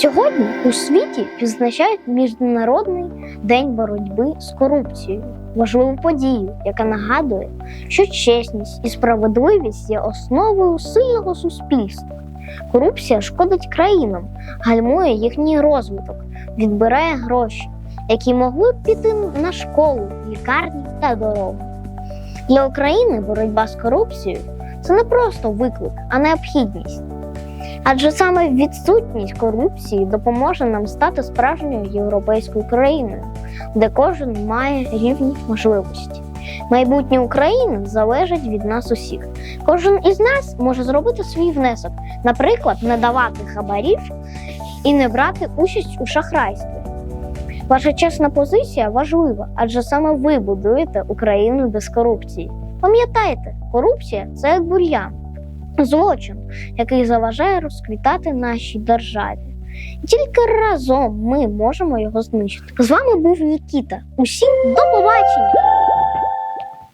Сьогодні у світі відзначають Міжнародний день боротьби з корупцією, важливу подію, яка нагадує, що чесність і справедливість є основою сильного суспільства. Корупція шкодить країнам, гальмує їхній розвиток, відбирає гроші, які могли б піти на школу, лікарні та дорогу. Для України боротьба з корупцією це не просто виклик, а необхідність. Адже саме відсутність корупції допоможе нам стати справжньою європейською країною, де кожен має рівні можливості. Майбутнє України залежить від нас усіх. Кожен із нас може зробити свій внесок, наприклад, не давати хабарів і не брати участь у шахрайстві. Ваша чесна позиція важлива, адже саме ви будуєте Україну без корупції. Пам'ятайте, корупція це як бур'ян, злочин, який заважає розквітати нашій державі. І тільки разом ми можемо його знищити. З вами був Нікіта. Усім до побачення!